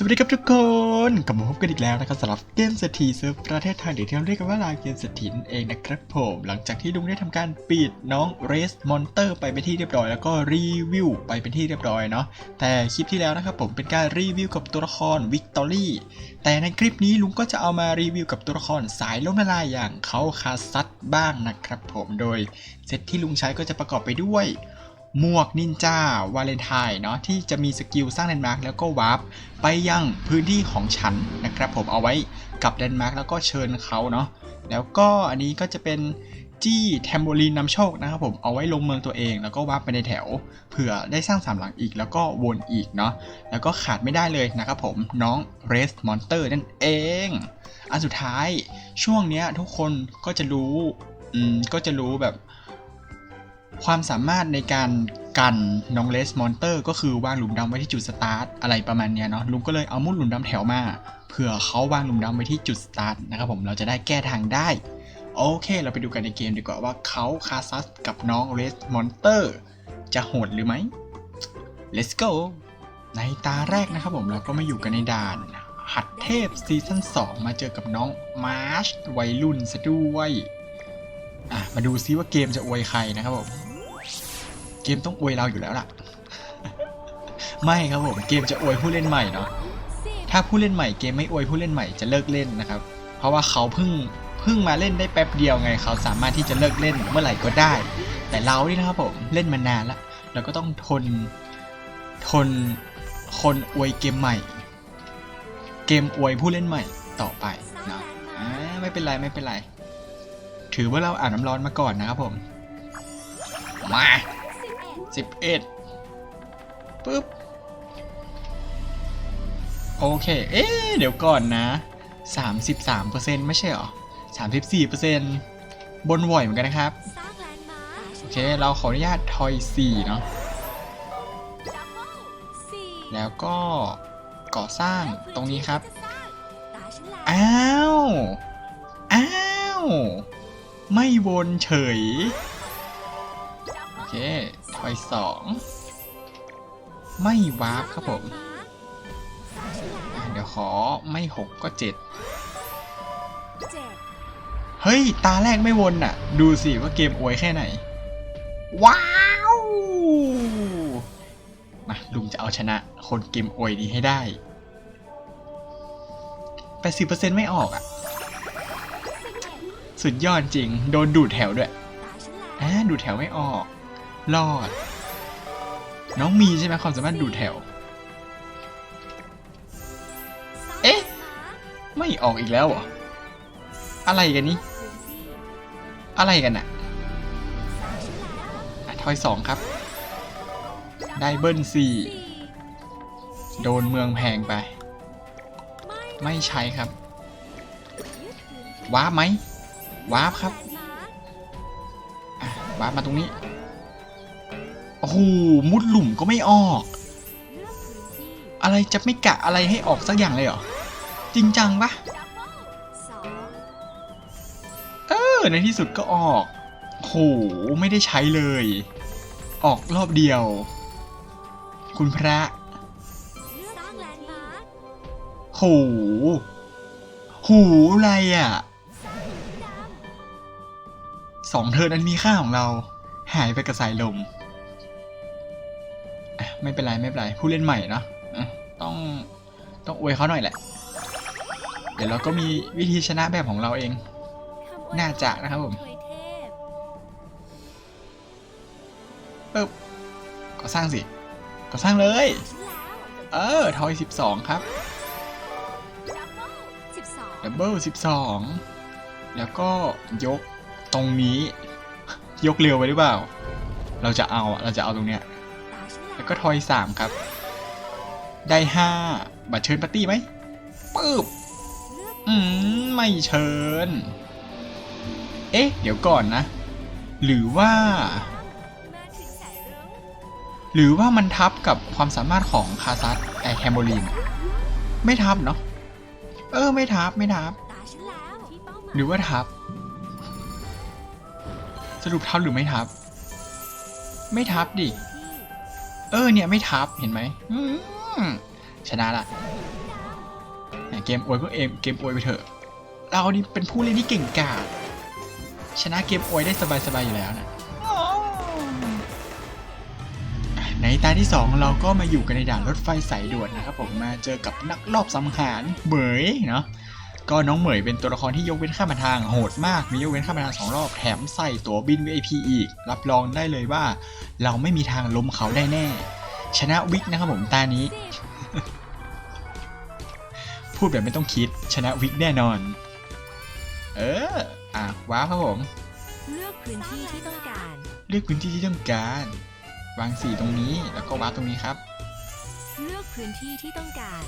สวัสดีครับทุกคนกลับมาพบกันอีกแล้วนะครับสำหรับเกมเศรษฐีเซิร์ฟประเทศไทยหรือที่เราเรียกกันว่าลาเกมเศรษฐีนเองนะครับผมหลังจากที่ลุงได้ทำการปิดน้องเรสมอนเตอร์ไปเป็นที่เรียบร้อย แล้วก็รีวิวไปเป็นที่เรียบร้อยเนาะแต่คลิปที่แล้วนะครับผมเป็นการรีวิวกับตัวละครวิกตอรี่แต่ในคลิปนี้ลุงก็จะเอามารีวิวกับตัวละครสายล้มละลายอย่างเขาคาซัตบ้างนะครับผมโดยเซตที่ลุงใช้ก็จะประกอบไปด้วย หมวกนินจาวาเลนไทน์เนาะที่จะมีสกิลสร้างแลนด์มาร์กแล้วก็วาร์ปไปยังพื้นที่ของฉันนะครับผมเอาไว้กับแลนด์มาร์กแล้วก็เชิญเขาเนาะแล้วก็อันนี้ก็จะเป็นจี้แทมโบลีนนำโชคนะครับผมเอาไว้ลงเมืองตัวเองแล้วก็วาร์ปไปในแถวเผื่อได้สร้างสามหลังอีกแล้วก็วนอีกเนาะแล้วก็ขาดไม่ได้เลยนะครับผมน้องเรสมอนเตอร์นั่นเอง อันสุดท้ายช่วงเนี้ยทุกคนก็จะรู้อืมก็จะรู้แบบ ความสามารถในการกันน้องเลสมอนเตอร์ ก็คือวางหลุมดำไว้ที่จุดสตาร์ทอะไรประมาณเนี้ยเนาะลุงก็เลยเอามุดหลุมดำแถวมาเผื่อเขาวางหลุมดำไว้ที่จุดสตาร์ทนะครับผมเราจะได้แก้ทางได้ โอเค เราไปดูกันในเกมดีกว่าว่าเขาคาซัสกับน้องเลสมอนเตอร์จะโหดหรือไม่ let's go ในตาแรกนะครับผมเราก็มาอยู่กันในด่าน หัดเทพซีซั่น2 มาเจอกับน้องมาร์ชวัยรุ่นซะด้วยอะมาดูซิว่าเกมจะอวยใครนะครับผม กมต้องอวยเราอยู่แล้วล่ะ ไม่ครับผมเกมจะอวยผู้เล่นใหม่เนาะถ้าผู้เล่นใหม่เกมไม่อวยผู้เล่นใหม่จะเลิกเล่นนะครับ เพราะว่าเขาเพิ่งเพิ่งมาเล่นได้แป๊บเดียวไง เขาสามารถที่จะเลิกเล่นเมื่อไหร่ก็ได้ แต่เรานี่นะครับผมเล่นมานานแล้วเราก็ต้องทนทนคนอวยเกมใหม่ เกมอวยผู้เล่นใหม่ต่อไปเนาะไม่เป็นไรไม่เป็นไร ถือว่าเราอ่านน้ำร้อนมาก่อนนะครับผม มา สิบเอ็ดปึ๊บ โอเค เอ๊เดี๋ยวก่อนนะ33%ไม่ใช่หรอ34%บนไหวเหมือนกันนะครับ โอเค เราขออนุญาตทอย4เนาะแล้วก็ก่อสร้างตรงนี้ครับ อ้าว อ้าว ไม่วนเฉย เคทอย2ไม่วาร์ปครับผม เดี๋ยวขอไม่หกก็เจ็ดเฮ้ย ตาแรกไม่วนอะ ดูสิว่าเกมอวยแค่ไหน ว้าวมาลุงจะเอาชนะ คนเกมอวยนี้ให้ได้80%ไม่ออกอะ สุดยอดจริง โดนดูดแถวด้วยอ่าดูดแถวไม่ออก รอด น้องมีใช่ไหมความสามารถดูดแถว เอ๊ะ ไม่ออกอีกแล้วเหรอ อะไรกันนี่ อะไรกันอะอะทอยสองครับ ได้เบิ้ลสี่สี่ โดนเมืองแพงไป ไม่ใช้ครับยึดพื้นที่วาร์ปไหมวาร์ปครับแลนด์มาร์คอะวาร์ปมาตรงนี้ อ้โหมุดหลุมก็ไม่ออก อะไรจะไม่กะอะไรให้ออกสักอย่างเลยเหรอ จริงจังปะเออ ในที่สุดก็ออกโหไม่ได้ใช้เลย ออกรอบเดียว คุณพระโหหูอะไรอะสองเทินอันมีค่าของเรา หายไปกับสายลม ไม่เป็นไรไม่เป็นไรผู้เล่นใหม่เนาะต้องต้องอวยเขาหน่อยแหละ เดี๋ยวเราก็มีวิธีชนะแบบของเราเอง น่าจะนะครับผมปึ๊บก็สร้างสิก็สร้างเลย เออทอย12ครับดับเบิลสิบสองแล้วก็ยกตรงนี้ ยกเร็วไปหรือเปล่า เราจะเอาเราจะเอาตรงเนี้ย แล้วก็ทอย3ครับ ได้5บัตรเชิญปาร์ตี้ไหมปึ๊บอืมไม่เชิญ เอ๊ะ เดี๋ยวก่อนนะ หรือว่า หรือว่ามันทับกับความสามารถของคาซัสไอแคมโบลีนไม่ทับเนาะเออ ไม่ทับไม่ทับ หรือว่าทับ สรุปทับหรือไม่ทับ ไม่ทับดิ เออเนี่ยไม่ทับเห็นไหมชนะละเกมอวยก็เอมเกมอวยไปเถอะ เรานี่เป็นผู้เล่นที่เก่งกาจชนะเกมอวยได้สบายๆอยู่แล้วนะในตาที่ 2 เราก็มาอยู่กันในด่านรถไฟสายด่วนนะครับผมมาเจอกับนักรอบสังหารเหมยเนาะ ก็น้องเหมยเป็นตัวละครที่ยกเว้นค่ามาทางโหดมากมียกเว้นค่ามาทางสองรอบแถมใส่ตั๋วบิน VIP อีก รับรองได้เลยว่า เราไม่มีทางล้มเขาได้แน่ ชนะวิกนะครับผมตานี้ พูดแบบไม่ต้องคิดชนะวิกแน่นอน เอออะว้าวครับผมเลือกพื้นที่ที่ต้องการ เลือกพื้นที่ที่ต้องการ วางสีตรงนี้แล้วก็วาร์ปตรงนี้ครับ เลือกพื้นที่ที่ต้องการ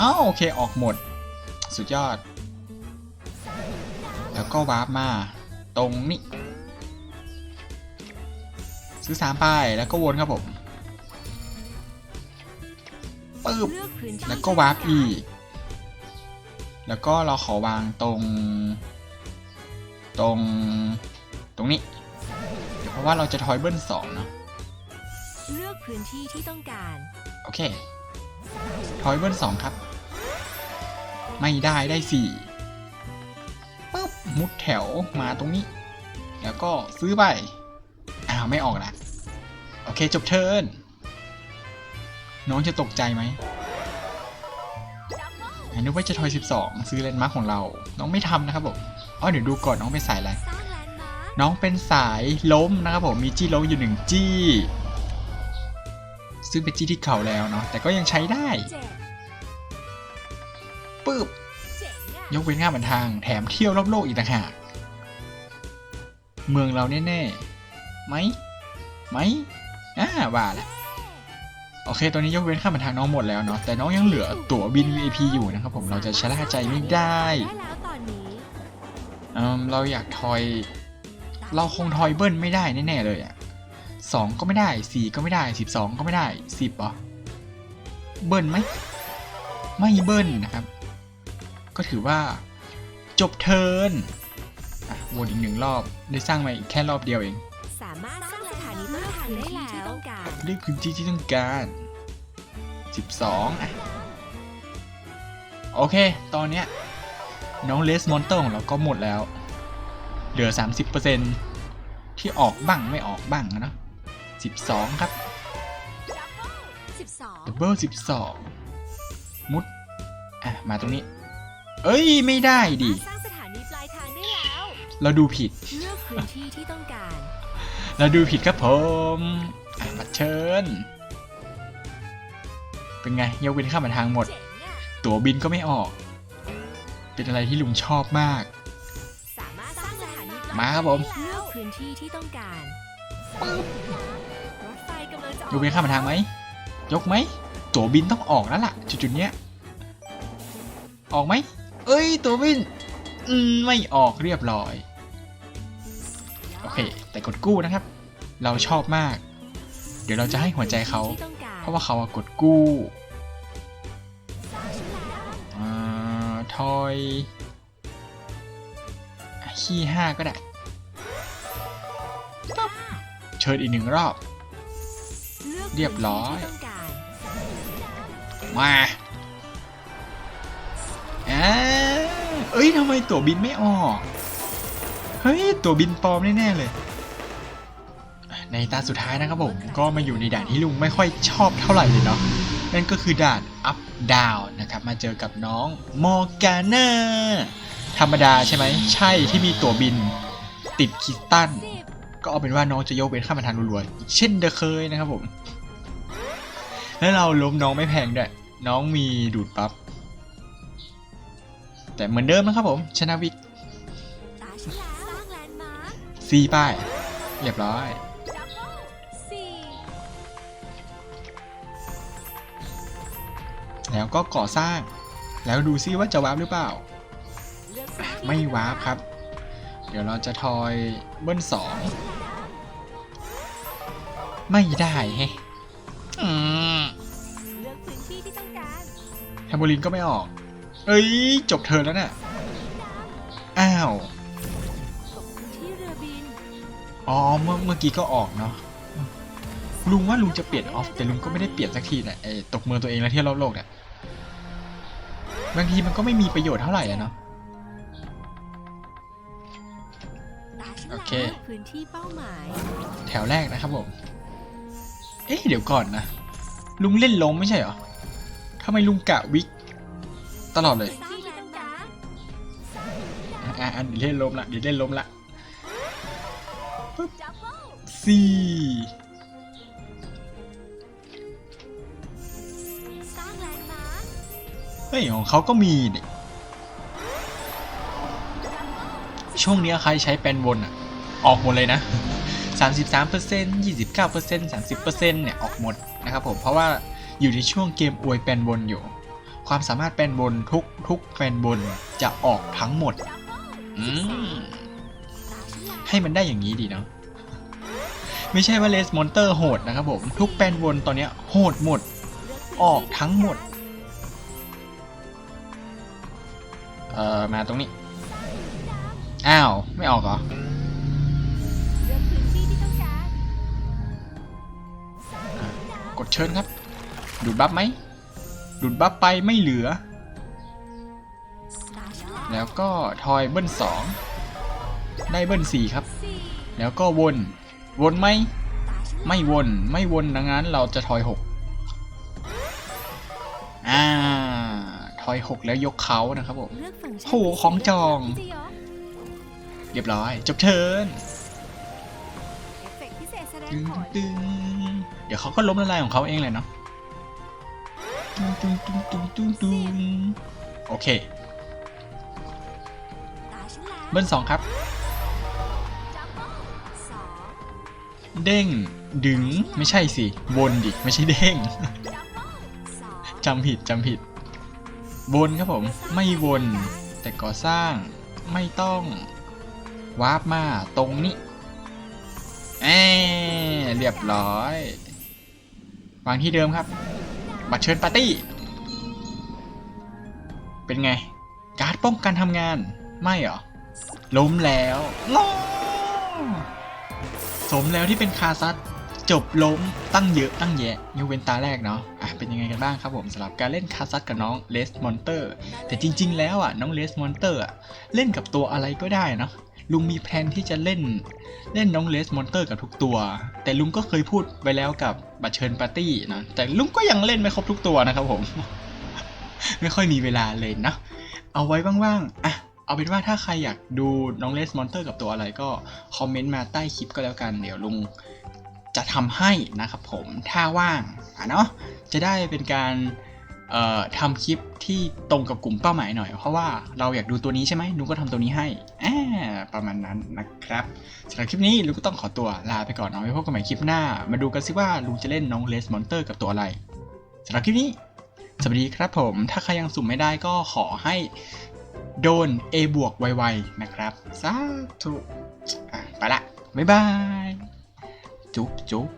อ้าวโอเคออกหมด สุดยอด แล้วก็วาร์ปมา ตรงนี้ ซื้อสามป้ายแล้วก็วนครับผมปึ๊บเลือกพื้นที่แล้วก็วาร์ปอีก แล้วก็เราขอวางตรง ตรง ตรงนี้เดี๋ยวเพราะว่าเราจะทอยเบิลสองเนาะเลือกพื้นที่ที่ต้องการ โอเค ทอยเบิลสองครับ ไม่ได้ได้สี่ปึ๊บมุดแถวมาตรงนี้ แล้วก็ซื้อไปอ้าวไม่ออกละโอเคจบเทิร์นน้องจะตกใจไหมนึกว่าจะทอย 12 ซื้อเลนมาร์ของเรา น้องไม่ทำนะครับผมอ๋อเดี๋ยวดูก่อนน้องเป็นสายอะไรสร้างแล้วน้องเป็นสายล้มนะครับผม มีจี้ล้มอยู่หนึ่งจี้ ซึ่งเป็นจี้ที่เข่าแล้วเนาะ แต่ก็ยังใช้ได้ ปึ๊บเจ๋งอะยกเว้นค่าบันทางแถมเที่ยวรอบโลกอีกต่างหากเมืองเราแน่ๆไหมไหมอ่าว่าละโอเค ตอนนี้ยกเว้นค่าบันทางน้องหมดแล้วเนาะ แต่น้องยังเหลือตั๋วบิน VIP อยู่นะครับผม เราจะชะล่าใจไม่ได้ได้แล้วตอนนี้เอิ่มเราอยากทอย เราคงทอยเบิ้ลไม่ได้แน่ๆเลยอะสองก็ไม่ได้สี่ก็ไม่ได้สิบสองก็ไม่ได้สิบเหรอเบิ้ลไหม ไม่เบิ้ลนะครับ ก็ถือว่าจบเทิร์นอะวนอีกหนึ่งรอบ ได้สร้างมาอีกแค่รอบเดียวเองสามารถสร้างสถานีต้นทางได้แล้วที่ต้องการเลือกพื้นที่ที่ต้องการสิบสองอะโอเค ตอนเนี้ยน้องเลสมอนเตอร์ของเราก็หมดแล้ว เหลือ 30%ที่ออกบ้างไม่ออกบ้างนะ12 ครับสิบสองดับเบิล12 มุด อะ มาตรงนี้ เอ้ยไม่ได้ดิ สร้างสถานีปลายทางได้แล้วเราดูผิด เลือกพื้นที่ที่ต้องการ เราดูผิดครับผมอะบัตรเชิญ เป็นไงยกเว้นข้ามมาทางหมด เจ๋งอะ ตั๋วบินก็ไม่ออก เป็นอะไรที่ลุงชอบมาก สามารถสร้างสถานีปลายมาครับผมเลือกพื้นที่ที่ต้องการรถไฟกำลังจะออกยกเว้นข้ามมาทางไหม ยกไหม ตั๋วบินต้องออกแล้วล่ะ จุดๆเนี้ย ออกไหม เอ้ยตั๋วบินอืมไม่ออกเรียบร้อย โอเค แต่กดกู้นะครับ เราชอบมาก เดี๋ยวเราจะให้หัวใจเขา เพราะว่าเขากดกู้อ่าทอยขี้ห้าก็ได้เชิญอีกหนึ่งรอบ เรียบร้อย มา เอ้ยทำไมตัวบินไม่ออก เฮ้ย ตัวบินปลอมแน่ๆเลย ในตาสุดท้ายนะครับผม ก็มาอยู่ในด่านที่ลุงไม่ค่อยชอบเท่าไหร่เลยเนาะ นั่นก็คือด่าน up down นะครับ มาเจอกับน้องมอร์กาน่าธรรมดาใช่ไหม ใช่ที่มีตัวบินติดคิสตัน ก็เอาเป็นว่าน้องจะยกเว้นข้ามาทางรัวๆอีกเช่นเดเคยนะครับผม แล้วเราล้มน้องไม่แพงด้วย น้องมีดูดปั๊บ แต่เหมือนเดิมนะครับผม ชนะวิกสร้างแลนด์มาร์คซีป้าย เรียบร้อย แล้วก็ก่อสร้าง แล้วดูซิว่าจะวาร์ปหรือเปล่า ไม่วาร์ปครับ เดี๋ยวเราจะทอยเบิ้ลสองไม่ได้แฮะอืมเลือกพื้นที่ที่ต้อรแทมโบลินก็ไม่ออก เอ้ย จบเทิร์นแล้วน่ะอ้าว อ๋อ เมื่อเมื่อกี้ก็ออกเนาะ ลุงว่าลุงจะเปลี่ยนออฟ แต่ลุงก็ไม่ได้เปลี่ยนสักทีนะไอ้ตกเมืองตัวเองแล้วเที่ยวรอบโลกเนี่ย บางทีมันก็ไม่มีประโยชน์เท่าไหร่อะเนาะ โอเค แถวแรกนะครับผม เอ๊ะเดี๋ยวก่อนนะ ลุงเล่นล้มไม่ใช่เหรอทำไมลุงกะวิก ตลอดเลยที่ที่ต้องการอะอะเดี๋ยวเล่นล้มละเดี๋ยวเล่นล้มละจับเบิ้ลสี่สร้างแลนด์มาร์คเฮ้ยของเขาก็มีนี่ช่วงเนี้ยใครใช้แปลนวนอะออกหมดเลยนะ 33% 29% 30%เนี่ย ออกหมดนะครับผม เพราะว่าอยู่ในช่วงเกมอวยแปลนวนอยู่ ความสามารถแปลนวนทุกทุกแปลนวนจะออกทั้งหมด อืมตาฉันแล้วให้มันได้อย่างนี้ดีเนาะ ไม่ใช่ว่าเลสมอนเตอร์โหดนะครับผม ทุกแปลนวนตอนเนี้ยโหดหมดเลือกพื้นออกที่ทั้งหมด เอ่อ มาตรงนี้ อ้าว ไม่ออกเหรอเลือกพื้นที่ที่ต้องการกดเชิญครับ ดูดบัฟไหม ดูดบัฟไปไม่เหลือตาฉันแล้วแล้วก็ทอยเบิ้ลสองได้เบิ้ลสี่ครับสี่แล้วก็วน วนไหมตาฉันแล้วไม่วน ไม่วนดังนั้นเราจะทอยหกอ่า ทอยหกแล้วยกเขานะครับผมเลือกฟังก์ชันโหของจองที่จะยกเรียบร้อย จบเทิร์นเอฟเฟกต์พิเศษแสดงตึงผลตึงเดี๋ยวเขาก็ล้มละลายของเขาเองเลยเนาะ ตึงตึงตึงตึงตึงตึงโอเค เบิ้ลสองครับ เด้ง ดึง ไม่ใช่สิ วนดิ ไม่ใช่เด้ง จำผิดจำผิด วนครับผม ไม่วน แต่ก่อสร้าง ไม่ต้อง วาร์ปมา ตรงนี้แอเรียบร้อยวางที่เดิมครับ บัตรเชิญปาร์ตี้ เป็นไง การ์ดป้องกันทำงาน ไม่เหรอ ล้มแล้วงอสมแล้วที่เป็นคาซัตจบล้มตั้งเยอะตั้งแยะยกเวนตาแรกเนาะอะเป็นยังไงกันบ้างครับผมสำหรับการเล่นคาซัตกับน้องเลสมอนเตอร์แต่จริง ๆ แล้วอะน้องเลสมอนเตอร์อะเล่นกับตัวอะไรก็ได้เนาะ ลุงมีแพลนที่จะเล่นเล่นน้องเลสมอนเตอร์กับทุกตัว แต่ลุงก็เคยพูดไว้แล้วกับบัตรเชิญปาร์ตี้นะแต่ลุงก็ยังเล่นไม่ครบทุกตัวนะครับผม ไม่ค่อยมีเวลาเลยนะ เอาไว้ว่างๆอะเอาเป็นว่าถ้าใครอยากดูน้องเลสมอนเตอร์กับตัวอะไรก็คอมเมนต์มาใต้คลิปก็แล้วกันเดี๋ยวลุงจะทำให้นะครับผมถ้าว่างอะเนาะจะได้เป็นการ ทำคลิปที่ตรงกับกลุ่มเป้าหมายหน่อย เพราะว่าเราอยากดูตัวนี้ใช่ไหมลุงก็ทำตัวนี้ให้อ่าประมาณนั้นนะครับสำหรับคลิปนี้ลุงก็ต้องขอตัวลาไปก่อนเอาไว้พบกันใหม่คลิปหน้า มาดูกันสิว่าลุงจะเล่นน้องเลสมอนเตอร์กับตัวอะไรสำหรับคลิปนี้ สวัสดีครับผม ถ้าใครยังสุ่มไม่ได้ก็ขอให้โดน A บวกไวๆนะครับสาธุไปละบ๊ายบาย จุ๊บจุ๊บ